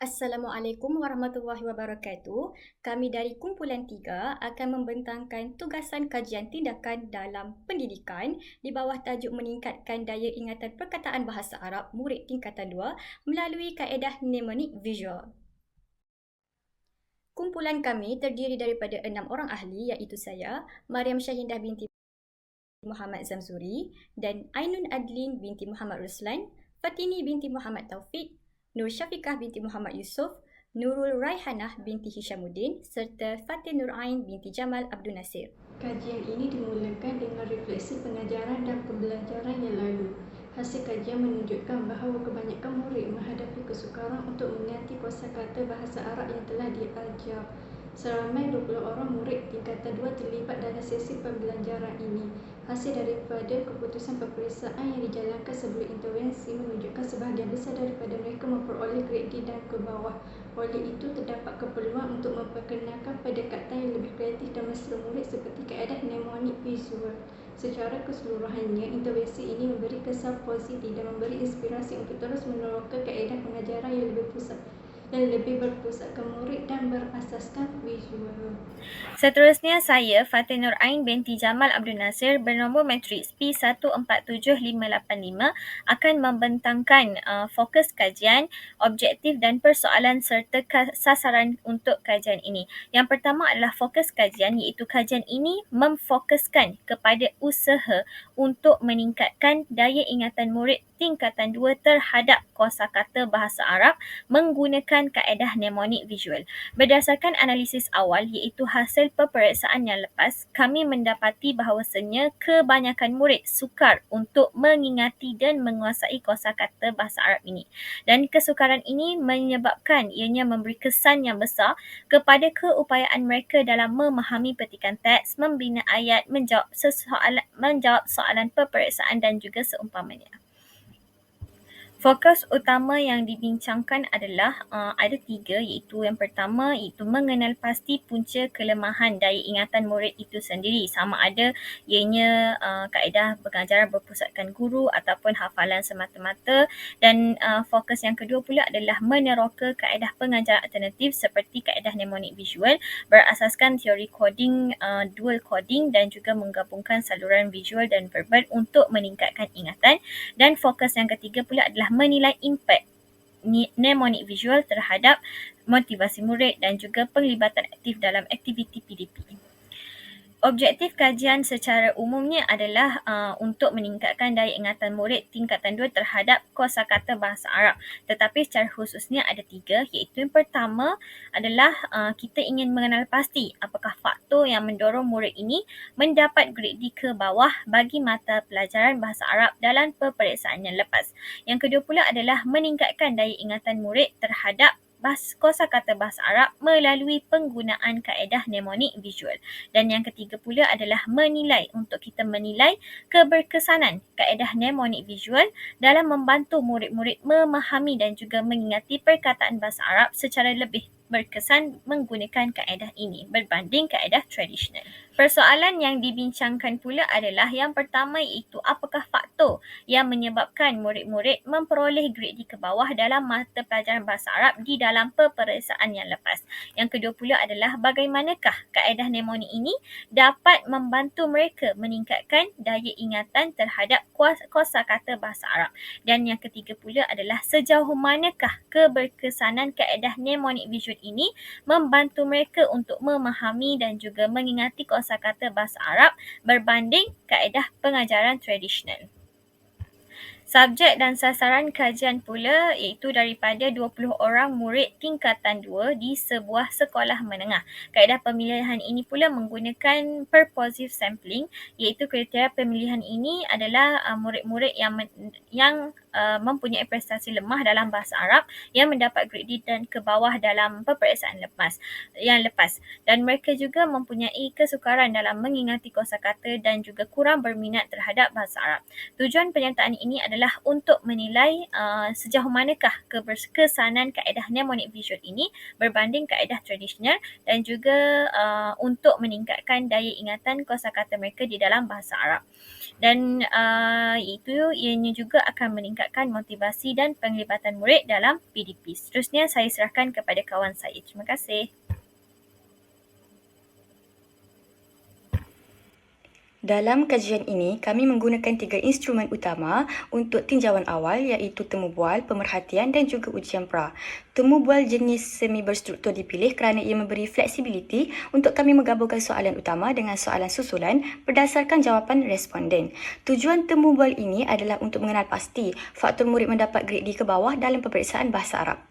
Assalamualaikum warahmatullahi wabarakatuh. Kami dari Kumpulan Tiga akan membentangkan tugasan kajian tindakan dalam pendidikan di bawah tajuk meningkatkan daya ingatan perkataan bahasa Arab murid tingkatan 2 melalui kaedah mnemonik visual. Kumpulan kami terdiri daripada enam orang ahli iaitu saya, Mariam Syahindah binti Muhammad Zamzuri dan Ainun Adlin binti Muhammad Ruslan, Fatini binti Muhammad Taufik Nur Syafiqah binti Muhammad Yusof, Nurul Raihanah binti Hishamuddin serta Fatin Nur Ain binti Jamal Abdul Nasir. Kajian ini dimulakan dengan refleksi pengajaran dan pembelajaran yang lalu. Hasil kajian menunjukkan bahawa kebanyakan murid menghadapi kesukaran untuk mengganti kosakata bahasa Arab yang telah diajar. Seramai 20 orang murid tingkatan 2 terlibat dalam sesi pembelajaran ini. Hasil daripada keputusan peperiksaan yang dijalankan sebelum intervensi menunjukkan sebahagian besar daripada mereka memperoleh grade D dan ke bawah. Oleh itu, terdapat keperluan untuk memperkenalkan pendekatan yang lebih kreatif dan mesra murid seperti kaedah mnemonik visual. Secara keseluruhannya, intervensi ini memberi kesan positif dan memberi inspirasi untuk terus menerapkan kaedah pengajaran yang lebih pusat yang lebih berpusatkan murid dan berasaskan visual. Seterusnya, saya Fatih Nur Ain binti Jamal Abdul Nasir bernombor matriks P147585 akan membentangkan uh, fokus kajian, objektif dan persoalan serta sasaran untuk kajian ini. Yang pertama adalah fokus kajian iaitu kajian ini memfokuskan kepada usaha untuk meningkatkan daya ingatan murid tingkatan 2 terhadap kosakata bahasa Arab menggunakan kaedah mnemonik visual. Berdasarkan analisis awal iaitu hasil peperiksaan yang lepas, kami mendapati bahawasanya kebanyakan murid sukar untuk mengingati dan menguasai kosakata bahasa Arab ini. Dan kesukaran ini menyebabkan ianya memberi kesan yang besar kepada keupayaan mereka dalam memahami petikan teks, membina ayat, menjawab soalan menjawab soalan peperiksaan dan juga seumpamanya. Fokus utama yang dibincangkan adalah uh, ada tiga. Iaitu yang pertama iaitu mengenal pasti punca kelemahan daya ingatan murid itu sendiri. Sama ada ianya uh, kaedah pengajaran berpusatkan guru ataupun hafalan semata-mata. Dan uh, fokus yang kedua pula adalah meneroka kaedah pengajaran alternatif seperti kaedah mnemonik visual berasaskan teori coding, uh, dual coding dan juga menggabungkan saluran visual dan verbal untuk meningkatkan ingatan. Dan fokus yang ketiga pula adalah menilai impak mnemonic visual terhadap motivasi murid dan juga penglibatan aktif dalam aktiviti PDP. Objektif kajian secara umumnya adalah uh, untuk meningkatkan daya ingatan murid tingkatan 2 terhadap kosakata bahasa Arab. Tetapi secara khususnya ada tiga iaitu yang pertama adalah uh, kita ingin mengenal pasti apakah faktor yang mendorong murid ini mendapat grade D ke bawah bagi mata pelajaran bahasa Arab dalam peperiksaan yang lepas. Yang kedua pula adalah meningkatkan daya ingatan murid terhadap bahasa kosa kata bahasa Arab melalui penggunaan kaedah mnemonik visual. Dan yang ketiga pula adalah menilai untuk kita menilai keberkesanan kaedah mnemonik visual dalam membantu murid-murid memahami dan juga mengingati perkataan bahasa Arab secara lebih berkesan menggunakan kaedah ini berbanding kaedah tradisional. Persoalan yang dibincangkan pula adalah yang pertama iaitu apakah faktor yang menyebabkan murid-murid memperoleh grade D ke bawah dalam mata pelajaran bahasa Arab di dalam peperiksaan yang lepas. Yang kedua pula adalah bagaimanakah kaedah mnemonik ini dapat membantu mereka meningkatkan daya ingatan terhadap kosa kata bahasa Arab. Dan yang ketiga pula adalah sejauh manakah keberkesanan kaedah mnemonik visual ini membantu mereka untuk memahami dan juga mengingati kosa kosakata bahasa Arab berbanding kaedah pengajaran tradisional. Subjek dan sasaran kajian pula iaitu daripada 20 orang murid tingkatan 2 di sebuah sekolah menengah. Kaedah pemilihan ini pula menggunakan purposive sampling iaitu kriteria pemilihan ini adalah uh, murid-murid yang yang uh, mempunyai prestasi lemah dalam bahasa Arab yang mendapat grade D dan ke bawah dalam peperiksaan lepas yang lepas dan mereka juga mempunyai kesukaran dalam mengingati kosakata dan juga kurang berminat terhadap bahasa Arab. Tujuan penyertaan ini adalah untuk menilai uh, sejauh manakah keberkesanan kaedah mnemonik visual ini berbanding kaedah tradisional dan juga uh, untuk meningkatkan daya ingatan kosakata mereka di dalam bahasa Arab. Dan uh, itu ianya juga akan meningkatkan meningkatkan motivasi dan penglibatan murid dalam PDP. Seterusnya saya serahkan kepada kawan saya. Terima kasih. Dalam kajian ini, kami menggunakan tiga instrumen utama untuk tinjauan awal iaitu temu bual, pemerhatian dan juga ujian pra. Temu bual jenis semi berstruktur dipilih kerana ia memberi fleksibiliti untuk kami menggabungkan soalan utama dengan soalan susulan berdasarkan jawapan responden. Tujuan temu bual ini adalah untuk mengenal pasti faktor murid mendapat grade D ke bawah dalam peperiksaan bahasa Arab.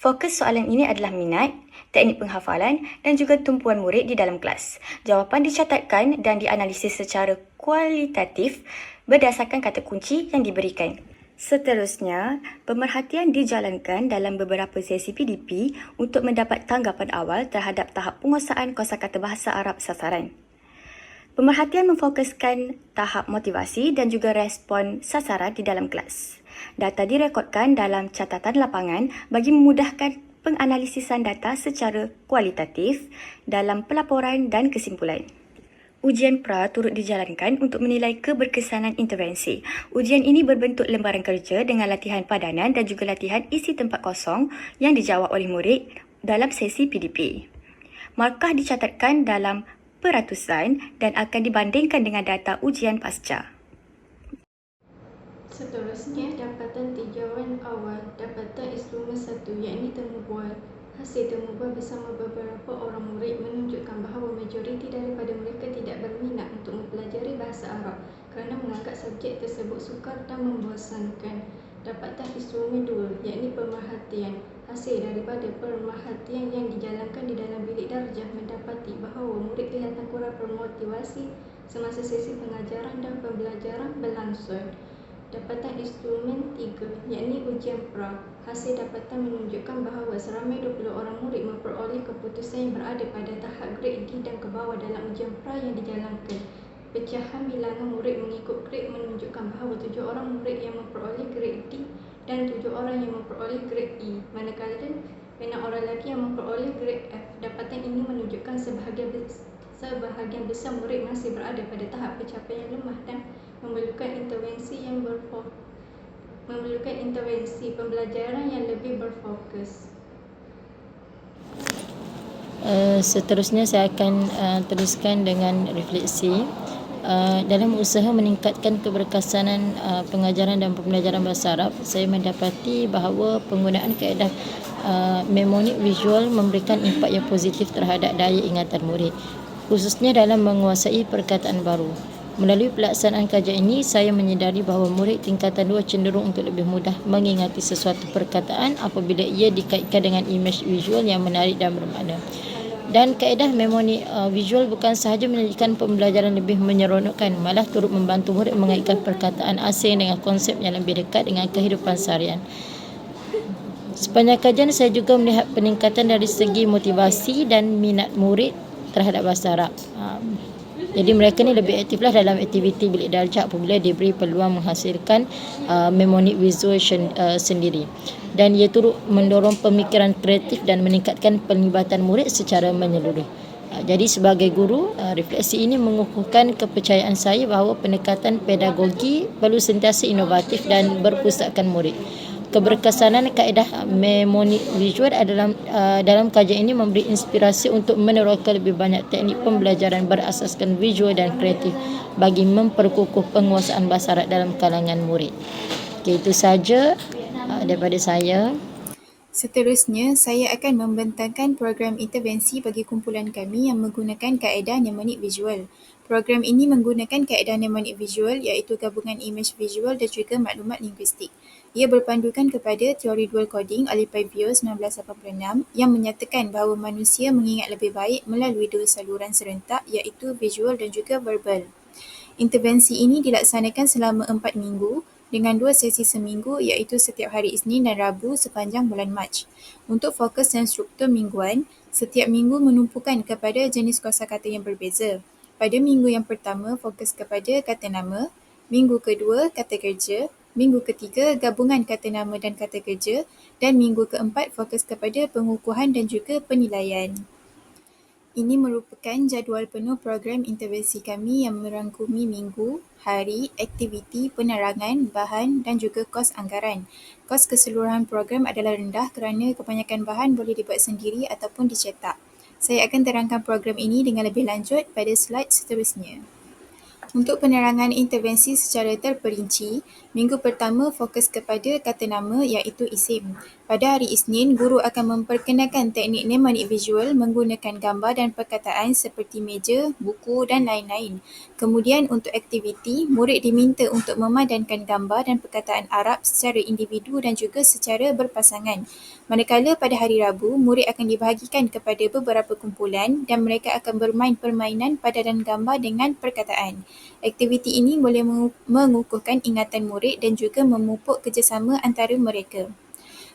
Fokus soalan ini adalah minat, teknik penghafalan dan juga tumpuan murid di dalam kelas. Jawapan dicatatkan dan dianalisis secara kualitatif berdasarkan kata kunci yang diberikan. Seterusnya, pemerhatian dijalankan dalam beberapa sesi PDP untuk mendapat tanggapan awal terhadap tahap penguasaan kosakata bahasa Arab sasaran. Pemerhatian memfokuskan tahap motivasi dan juga respon sasaran di dalam kelas. Data direkodkan dalam catatan lapangan bagi memudahkan penganalisisan data secara kualitatif dalam pelaporan dan kesimpulan. Ujian pra turut dijalankan untuk menilai keberkesanan intervensi. Ujian ini berbentuk lembaran kerja dengan latihan padanan dan juga latihan isi tempat kosong yang dijawab oleh murid dalam sesi PDP. Markah dicatatkan dalam peratusan dan akan dibandingkan dengan data ujian pasca. Seterusnya, dapatan tinjauan awal dapatan instrumen satu yakni temu. Hasil temu bual bersama beberapa orang murid menunjukkan bahawa majoriti daripada mereka tidak berminat untuk mempelajari bahasa Arab kerana menganggap subjek tersebut sukar dan membosankan. Dapatan instrumen dua yakni pemerhatian. Hasil daripada pemerhatian yang dijalankan di dalam bilik darjah mendapati bahawa murid kelihatan kurang bermotivasi semasa sesi pengajaran dan pembelajaran berlangsung. Dapatan instrumen 3 yakni ujian pra. Hasil dapatan menunjukkan bahawa seramai 20 orang murid memperoleh keputusan yang berada pada tahap grade D dan ke bawah dalam ujian pra yang dijalankan. Pecahan bilangan murid mengikut grade menunjukkan bahawa 7 orang murid yang memperoleh grade D dan 7 orang yang memperoleh grade E. Manakala 6 orang lelaki yang memperoleh grade F. Dapatan ini menunjukkan sebahagian sebahagian besar murid masih berada pada tahap pencapaian lemah dan memerlukan intervensi yang berfokus memerlukan intervensi pembelajaran yang lebih berfokus. Uh, seterusnya saya akan uh, teruskan dengan refleksi uh, dalam usaha meningkatkan keberkesanan uh, pengajaran dan pembelajaran bahasa Arab saya mendapati bahawa penggunaan kaedah uh, mnemonic visual memberikan impak yang positif terhadap daya ingatan murid khususnya dalam menguasai perkataan baru. Melalui pelaksanaan kajian ini, saya menyedari bahawa murid tingkatan dua cenderung untuk lebih mudah mengingati sesuatu perkataan apabila ia dikaitkan dengan imej visual yang menarik dan bermakna. Dan kaedah memori uh, visual bukan sahaja menjadikan pembelajaran lebih menyeronokkan, malah turut membantu murid mengaitkan perkataan asing dengan konsep yang lebih dekat dengan kehidupan seharian. Sepanjang kajian saya juga melihat peningkatan dari segi motivasi dan minat murid terhadap bahasa Arab. Um, jadi mereka ni lebih aktiflah dalam aktiviti bilik darjah apabila diberi peluang menghasilkan uh, mnemonic visual uh, sendiri. Dan ia turut mendorong pemikiran kreatif dan meningkatkan penglibatan murid secara menyeluruh. Uh, jadi sebagai guru, uh, refleksi ini mengukuhkan kepercayaan saya bahawa pendekatan pedagogi perlu sentiasa inovatif dan berpusatkan murid keberkesanan kaedah mnemonic visual adalah uh, dalam kajian ini memberi inspirasi untuk menerapkan lebih banyak teknik pembelajaran berasaskan visual dan kreatif bagi memperkukuh penguasaan bahasa Arab dalam kalangan murid. Okay, itu saja uh, daripada saya. Seterusnya, saya akan membentangkan program intervensi bagi kumpulan kami yang menggunakan kaedah mnemonic visual. Program ini menggunakan kaedah mnemonic visual iaitu gabungan image visual dan juga maklumat linguistik. Ia berpandukan kepada teori dual coding oleh Pavio 1986 yang menyatakan bahawa manusia mengingat lebih baik melalui dua saluran serentak iaitu visual dan juga verbal. Intervensi ini dilaksanakan selama empat minggu dengan dua sesi seminggu iaitu setiap hari Isnin dan Rabu sepanjang bulan Mac. Untuk fokus dan struktur mingguan, setiap minggu menumpukan kepada jenis kosakata yang berbeza. Pada minggu yang pertama fokus kepada kata nama, minggu kedua kata kerja, Minggu ketiga, gabungan kata nama dan kata kerja dan minggu keempat fokus kepada pengukuhan dan juga penilaian. Ini merupakan jadual penuh program intervensi kami yang merangkumi minggu, hari, aktiviti, penerangan, bahan dan juga kos anggaran. Kos keseluruhan program adalah rendah kerana kebanyakan bahan boleh dibuat sendiri ataupun dicetak. Saya akan terangkan program ini dengan lebih lanjut pada slide seterusnya. Untuk penerangan intervensi secara terperinci, minggu pertama fokus kepada kata nama iaitu isim. Pada hari Isnin, guru akan memperkenalkan teknik mnemonik visual menggunakan gambar dan perkataan seperti meja, buku dan lain-lain. Kemudian untuk aktiviti, murid diminta untuk memadankan gambar dan perkataan Arab secara individu dan juga secara berpasangan. Manakala pada hari Rabu, murid akan dibahagikan kepada beberapa kumpulan dan mereka akan bermain permainan padanan gambar dengan perkataan. Aktiviti ini boleh mengukuhkan ingatan murid dan juga memupuk kerjasama antara mereka.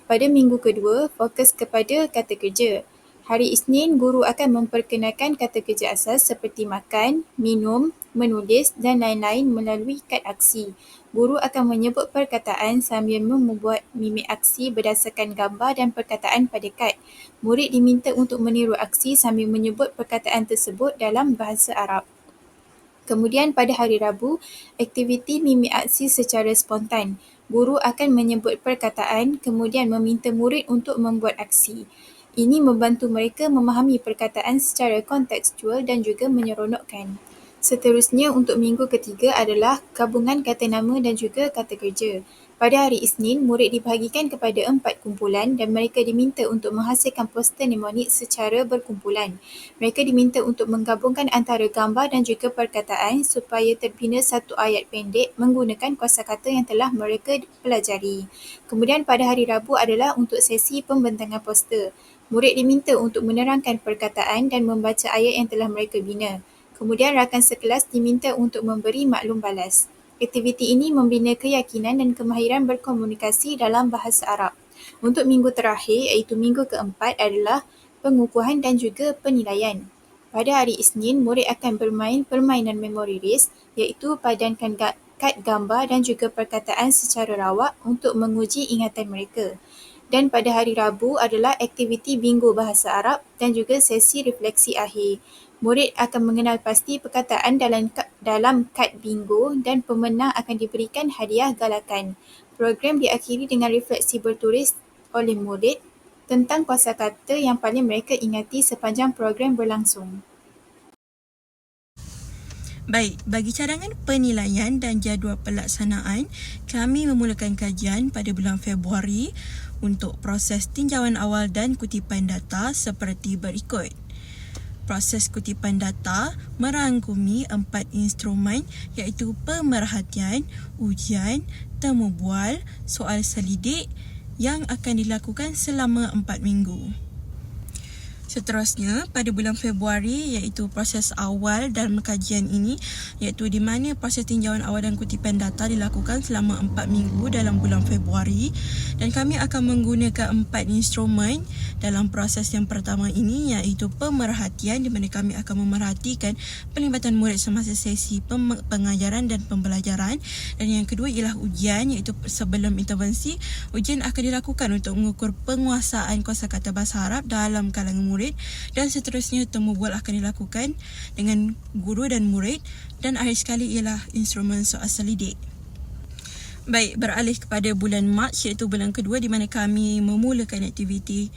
Pada minggu kedua, fokus kepada kata kerja. Hari Isnin, guru akan memperkenalkan kata kerja asas seperti makan, minum, menulis dan lain-lain melalui kad aksi. Guru akan menyebut perkataan sambil membuat mimik aksi berdasarkan gambar dan perkataan pada kad. Murid diminta untuk meniru aksi sambil menyebut perkataan tersebut dalam bahasa Arab. Kemudian pada hari Rabu, aktiviti mimik aksi secara spontan. Guru akan menyebut perkataan kemudian meminta murid untuk membuat aksi. Ini membantu mereka memahami perkataan secara kontekstual dan juga menyeronokkan. Seterusnya untuk minggu ketiga adalah gabungan kata nama dan juga kata kerja. Pada hari Isnin, murid dibahagikan kepada empat kumpulan dan mereka diminta untuk menghasilkan poster mnemonik secara berkumpulan. Mereka diminta untuk menggabungkan antara gambar dan juga perkataan supaya terbina satu ayat pendek menggunakan kosakata yang telah mereka pelajari. Kemudian pada hari Rabu adalah untuk sesi pembentangan poster. Murid diminta untuk menerangkan perkataan dan membaca ayat yang telah mereka bina. Kemudian rakan sekelas diminta untuk memberi maklum balas. Aktiviti ini membina keyakinan dan kemahiran berkomunikasi dalam bahasa Arab. Untuk minggu terakhir iaitu minggu keempat adalah pengukuhan dan juga penilaian. Pada hari Isnin, murid akan bermain permainan memory race iaitu padankan kad gambar dan juga perkataan secara rawak untuk menguji ingatan mereka. Dan pada hari Rabu adalah aktiviti bingo bahasa Arab dan juga sesi refleksi akhir murid akan mengenal pasti perkataan dalam dalam kad bingo dan pemenang akan diberikan hadiah galakan. Program diakhiri dengan refleksi bertulis oleh murid tentang kosakata yang paling mereka ingati sepanjang program berlangsung. Baik, bagi cadangan penilaian dan jadual pelaksanaan, kami memulakan kajian pada bulan Februari untuk proses tinjauan awal dan kutipan data seperti berikut proses kutipan data merangkumi empat instrumen iaitu pemerhatian, ujian, temu bual, soal selidik yang akan dilakukan selama empat minggu. Seterusnya, pada bulan Februari iaitu proses awal dalam kajian ini iaitu di mana proses tinjauan awal dan kutipan data dilakukan selama 4 minggu dalam bulan Februari. Dan kami akan menggunakan empat instrumen dalam proses yang pertama ini iaitu pemerhatian di mana kami akan memerhatikan pelibatan murid semasa sesi pengajaran dan pembelajaran. Dan yang kedua ialah ujian iaitu sebelum intervensi ujian akan dilakukan untuk mengukur penguasaan kosakata bahasa Arab dalam kalangan murid murid dan seterusnya temu bual akan dilakukan dengan guru dan murid dan akhir sekali ialah instrumen soal selidik. Baik, beralih kepada bulan Mac iaitu bulan kedua di mana kami memulakan aktiviti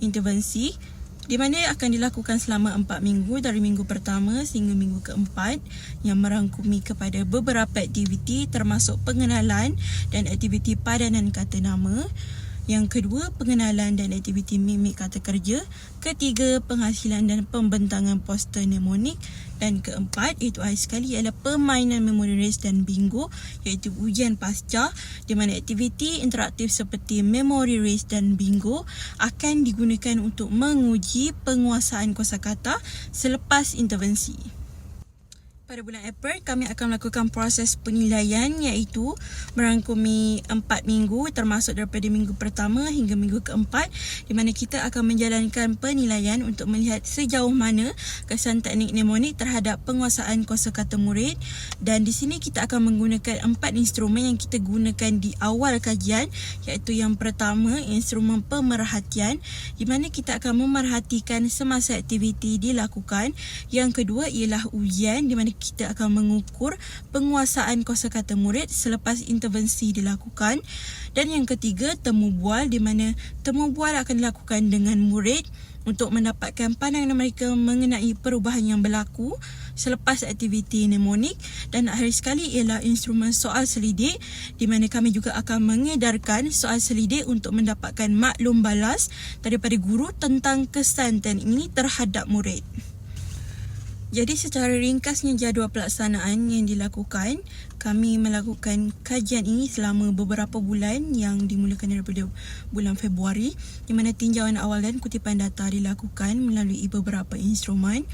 intervensi di mana akan dilakukan selama empat minggu dari minggu pertama sehingga minggu keempat yang merangkumi kepada beberapa aktiviti termasuk pengenalan dan aktiviti padanan kata nama yang kedua, pengenalan dan aktiviti mimik kata kerja. Ketiga, penghasilan dan pembentangan poster mnemonik. Dan keempat, itu akhir sekali ialah permainan memory race dan bingo iaitu ujian pasca di mana aktiviti interaktif seperti memory race dan bingo akan digunakan untuk menguji penguasaan kosakata selepas intervensi. Pada bulan April, kami akan melakukan proses penilaian iaitu merangkumi empat minggu termasuk daripada minggu pertama hingga minggu keempat di mana kita akan menjalankan penilaian untuk melihat sejauh mana kesan teknik mnemonik terhadap penguasaan kosakata murid. Dan di sini kita akan menggunakan empat instrumen yang kita gunakan di awal kajian iaitu yang pertama instrumen pemerhatian di mana kita akan memerhatikan semasa aktiviti dilakukan. Yang kedua ialah ujian di mana kita akan mengukur penguasaan kosakata murid selepas intervensi dilakukan dan yang ketiga temu bual di mana temu bual akan dilakukan dengan murid untuk mendapatkan pandangan mereka mengenai perubahan yang berlaku selepas aktiviti mnemonik dan akhir sekali ialah instrumen soal selidik di mana kami juga akan mengedarkan soal selidik untuk mendapatkan maklum balas daripada guru tentang kesan teknik ini terhadap murid. Jadi secara ringkasnya jadual pelaksanaan yang dilakukan, kami melakukan kajian ini selama beberapa bulan yang dimulakan daripada bulan Februari di mana tinjauan awal dan kutipan data dilakukan melalui beberapa instrumen.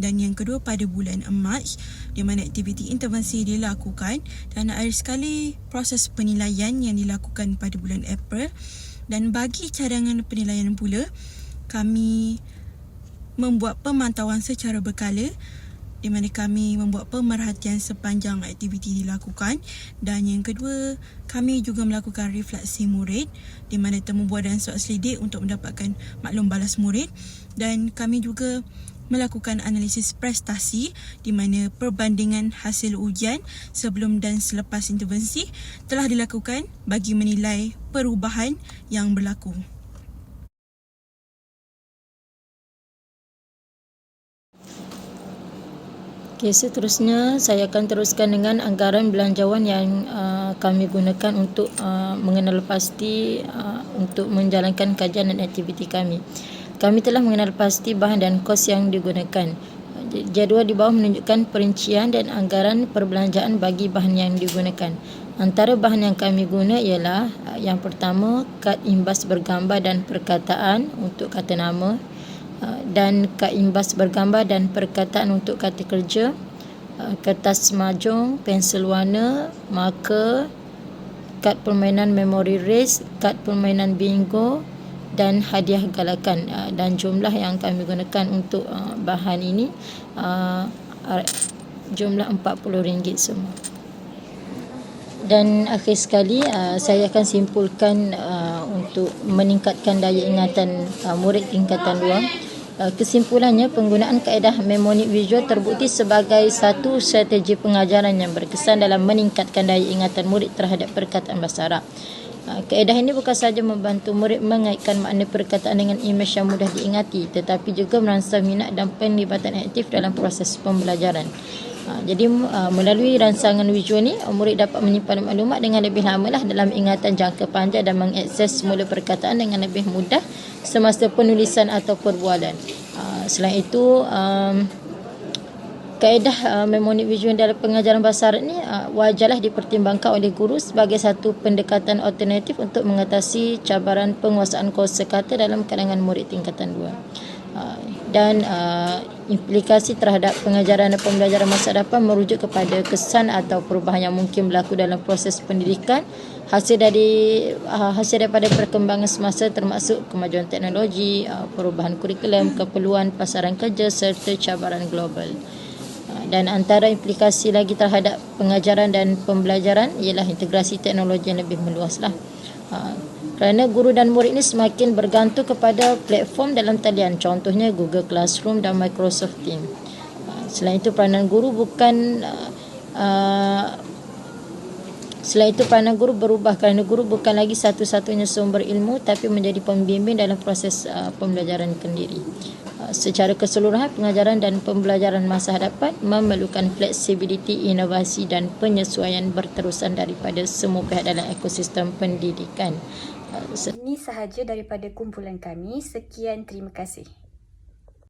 Dan yang kedua pada bulan Mac di mana aktiviti intervensi dilakukan dan akhir sekali proses penilaian yang dilakukan pada bulan April. Dan bagi cadangan penilaian pula kami membuat pemantauan secara berkala di mana kami membuat pemerhatian sepanjang aktiviti dilakukan dan yang kedua kami juga melakukan refleksi murid di mana temu dan soal selidik untuk mendapatkan maklum balas murid dan kami juga melakukan analisis prestasi di mana perbandingan hasil ujian sebelum dan selepas intervensi telah dilakukan bagi menilai perubahan yang berlaku. Okay, seterusnya saya akan teruskan dengan anggaran belanjawan yang uh, kami gunakan untuk uh, mengenal pasti uh, untuk menjalankan kajian dan aktiviti kami. Kami telah mengenal pasti bahan dan kos yang digunakan. Jadual di bawah menunjukkan perincian dan anggaran perbelanjaan bagi bahan yang digunakan. Antara bahan yang kami guna ialah uh, yang pertama kad imbas bergambar dan perkataan untuk kata nama, dan kad imbas bergambar dan perkataan untuk kata kerja, uh, kertas mahjong, pensel warna, marker, kad permainan memory race, kad permainan bingo dan hadiah galakan. Uh, dan jumlah yang kami gunakan untuk bahan ini jumlah RM40 semua. Dan akhir sekali saya akan simpulkan untuk meningkatkan daya ingatan murid tingkatan 2 Uh, kesimpulannya, penggunaan kaedah mnemonik visual terbukti sebagai satu strategi pengajaran yang berkesan dalam meningkatkan daya ingatan murid terhadap perkataan bahasa Arab. Uh, kaedah ini bukan sahaja membantu murid mengaitkan makna perkataan dengan imej yang mudah diingati tetapi juga merangsang minat dan penglibatan aktif dalam proses pembelajaran. Uh, jadi melalui rangsangan visual ni murid dapat menyimpan maklumat dengan lebih lama lah dalam ingatan jangka panjang dan mengakses semula perkataan dengan lebih mudah semasa penulisan atau perbualan. Uh, selain itu, um, kaedah uh, memonik visual dalam pengajaran bahasa Arab ini uh, wajarlah dipertimbangkan oleh guru sebagai satu pendekatan alternatif untuk mengatasi cabaran penguasaan kosakata dalam kalangan murid tingkatan 2. Uh, dan uh, implikasi terhadap pengajaran dan pembelajaran masa depan merujuk kepada kesan atau perubahan yang mungkin berlaku dalam proses pendidikan hasil dari uh, hasil daripada perkembangan semasa termasuk kemajuan teknologi, uh, perubahan kurikulum, keperluan pasaran kerja serta cabaran global. Uh, dan antara implikasi lagi terhadap pengajaran dan pembelajaran ialah integrasi teknologi yang lebih meluaslah. Uh, kerana guru dan murid ini semakin bergantung kepada platform dalam talian contohnya Google Classroom dan Microsoft Teams. Uh, selain itu peranan guru bukan uh, uh, Selain itu peranan guru berubah kerana guru bukan lagi satu-satunya sumber ilmu tapi menjadi pembimbing dalam proses uh, pembelajaran kendiri. Uh, secara keseluruhan pengajaran dan pembelajaran masa hadapan memerlukan fleksibiliti, inovasi dan penyesuaian berterusan daripada semua pihak dalam ekosistem pendidikan. Ini sahaja daripada kumpulan kami. Sekian terima kasih.